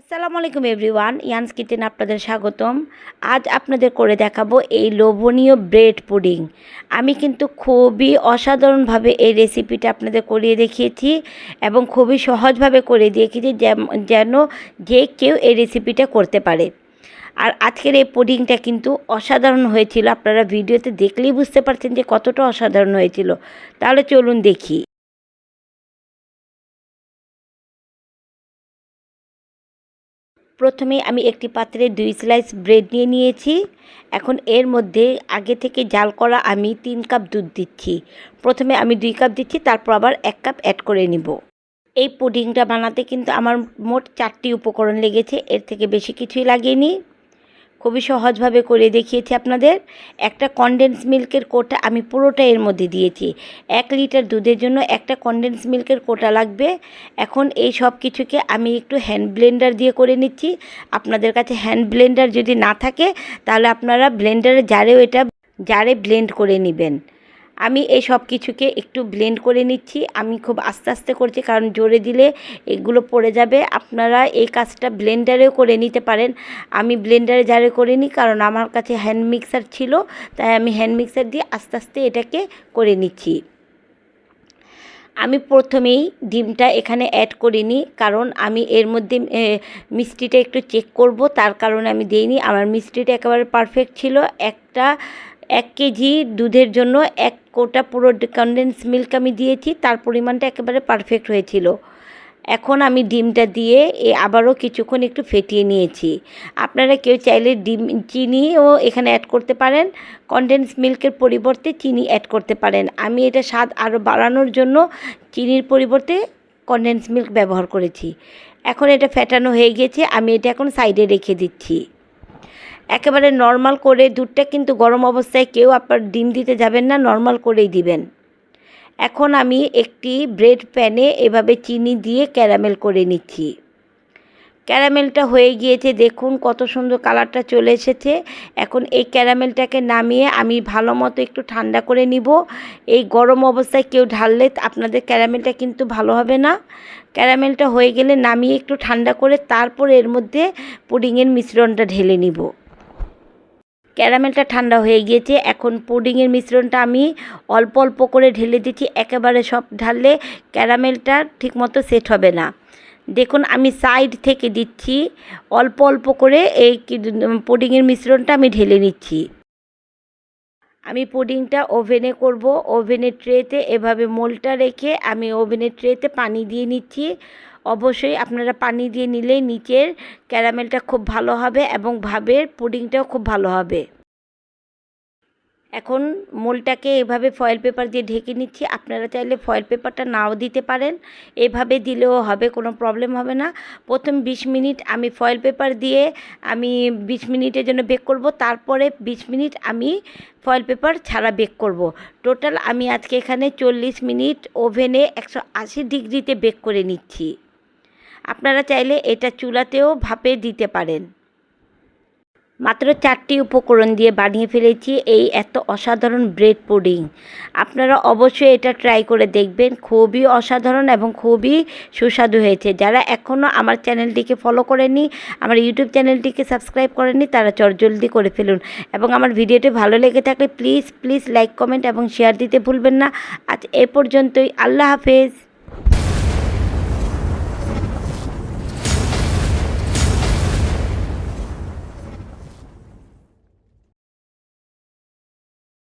আসসালামু আলাইকুম everyone, ইয়ান্স kitchen আপনাদের স্বাগতম। আজ আপনাদের করে দেখাবো এই লোভনীয় ব্রেড পুডিং। আমি কিন্তু খুবই অসাধারণভাবে এই রেসিপিটা আপনাদের করিয়ে দেখিয়েছি এবং খুবই সহজভাবে করে দেখিয়েছি যেম- যেন যে কেউ এই রেসিপিটা করতে পারে। আর আজকের এই পুডিংটা কিন্তু অসাধারণ হয়েছিল। আপনারা ভিডিওতে দেখলেই বুঝতে পারছেন যে কতটা অসাধারণ হয়েছিল। তাহলে চলুন দেখি। প্রথমে আমি একটি পাত্রে দুই স্লাইস ব্রেড নিয়ে নিয়েছি। এখন এর মধ্যে আগে থেকে জাল করা আমি তিন কাপ দুধ দিচ্ছি। প্রথমে আমি দুই কাপ দিচ্ছি, তারপর আবার এক কাপ অ্যাড করে নিব। এই পুডিংটা বানাতে কিন্তু আমার মোট চারটি উপকরণ লেগেছে, এর থেকে বেশি কিছুই লাগেনি। খুবই সহজভাবে করে দেখিয়েছি আপনাদের। একটা কনডেন্স মিল্কের কোটা আমি পুরোটা এর মধ্যে দিয়েছি। এক লিটার দুধের জন্য একটা কনডেন্স মিল্কের কোটা লাগবে। এখন এই সব কিছুকে আমি একটু হ্যান্ড ব্লেন্ডার দিয়ে করে নিচ্ছি। আপনাদের কাছে হ্যান্ড ব্লেন্ডার যদি না থাকে, তাহলে আপনারা ব্লেন্ডারে জারেও এটা, জারে ব্লেন্ড করে নেবেন। আমি এই সব কিছুকে একটু ব্লেন্ড করে নিচ্ছি। আমি খুব আস্তে আস্তে করছি, কারণ জোরে দিলে এগুলো পড়ে যাবে। আপনারা এই কাজটা ব্লেন্ডারেও করে নিতে পারেন। আমি ব্লেন্ডারে জারে করে নিই কারণ আমার কাছে হ্যান্ড মিক্সার ছিল, তাই আমি হ্যান্ড মিক্সার দিয়ে আস্তে আস্তে এটাকে করে নিচ্ছি। আমি প্রথমেই ডিমটা এখানে অ্যাড করিনি, কারণ আমি এর মধ্যে মিষ্টিটা একটু চেক করব। তার কারণে আমি দিইনি। আমার মিষ্টিটা একেবারে পারফেক্ট ছিল। একটা এক কেজি দুধের জন্য এক কোটা পুরো কনডেন্স মিল্ক আমি দিয়েছি, তার পরিমাণটা একেবারে পারফেক্ট হয়েছিল। এখন আমি ডিমটা দিয়ে এ আবারও কিছুক্ষণ একটু ফেটিয়ে নিয়েছি। আপনারা কেউ চাইলে ডিম, চিনিও এখানে অ্যাড করতে পারেন কনডেন্স মিল্কের পরিবর্তে চিনি অ্যাড করতে পারেন। আমি এটা স্বাদ আরও বাড়ানোর জন্য চিনির পরিবর্তে কনডেন্স মিল্ক ব্যবহার করেছি। এখন এটা ফেটানো হয়ে গিয়েছে আমি এটা এখন সাইডে রেখে দিচ্ছি। একেবারে নর্মাল করে দুধটা কিন্তু গরম অবস্থায় কেউ আপনার ডিম দিতে যাবেন না নর্মাল করেই দিবেন। এখন আমি একটি ব্রেড প্যানে এভাবে চিনি দিয়ে ক্যারামেল করে নিচ্ছি। ক্যারামেলটা হয়ে গিয়েছে, দেখুন কত সুন্দর কালারটা চলে এসেছে। এখন এই ক্যারামেলটাকে নামিয়ে আমি ভালো মতো একটু ঠান্ডা করে নিব। এই গরম অবস্থায় কেউ ঢাললে আপনাদের ক্যারামেলটা কিন্তু ভালো হবে না। ক্যারামেলটা হয়ে গেলে নামিয়ে একটু ঠান্ডা করে তারপর এর মধ্যে পুডিংয়ের মিশ্রণটা ঢেলে নিব। ক্যারামেলটা ঠান্ডা হয়ে গিয়েছে। এখন পুডিংয়ের মিশ্রণটা আমি অল্প অল্প করে ঢেলে দিচ্ছি। একেবারে সব ঢাললে ক্যারামেলটা ঠিকমতো সেট হবে না। দেখুন, আমি সাইড থেকে দিচ্ছি। অল্প অল্প করে এই পুডিংয়ের মিশ্রণটা আমি ঢেলে নিচ্ছি। আমি পুডিংটা ওভেনে করব। ওভেনের ট্রেতে এভাবে মোলটা রেখে আমি ওভেনের ট্রেতে পানি দিয়ে নিচ্ছি। অবশ্যই আপনারা পানি দিয়ে নিলেই নিচের ক্যারামেলটা খুব ভালো হবে এবং ভাবের পুডিংটাও খুব ভালো হবে। এখন মোলটাকে এভাবে ফয়েল পেপার দিয়ে ঢেকে নিচ্ছি। আপনারা চাইলে ফয়েল পেপারটা নাও দিতে পারেন। এভাবে দিলেও হবে, কোনো প্রবলেম হবে না। প্রথম বিশ মিনিট আমি ফয়েল পেপার দিয়ে আমি বিশ মিনিটের জন্য বেক করব। তারপরে বিশ মিনিট আমি ফয়েল পেপার ছাড়া বেক করব। টোটাল আমি আজকে এখানে চল্লিশ মিনিট ওভেনে একশো আশি ডিগ্রিতে বেক করে নিচ্ছি। আপনারা চাইলে এটা চুলাতেও ভাপে দিতে পারেন। মাত্র চারটি উপকরণ দিয়ে বানিয়ে ফেলেছি এই এত অসাধারণ ব্রেড পুডিং। আপনারা অবশ্যই এটা ট্রাই করে দেখবেন। খুবই অসাধারণ এবং খুবই সুস্বাদু হয়েছে। যারা এখনও আমার চ্যানেলটিকে ফলো করেনি আমার ইউটিউব চ্যানেলটিকে সাবস্ক্রাইব করেনি তারা চটজলদি করে ফেলুন। এবং আমার ভিডিওটি ভালো লেগে থাকলে প্লিজ প্লিজ লাইক, কমেন্ট এবং শেয়ার দিতে ভুলবেন না। আজ এ পর্যন্তই। আল্লাহ হাফেজ।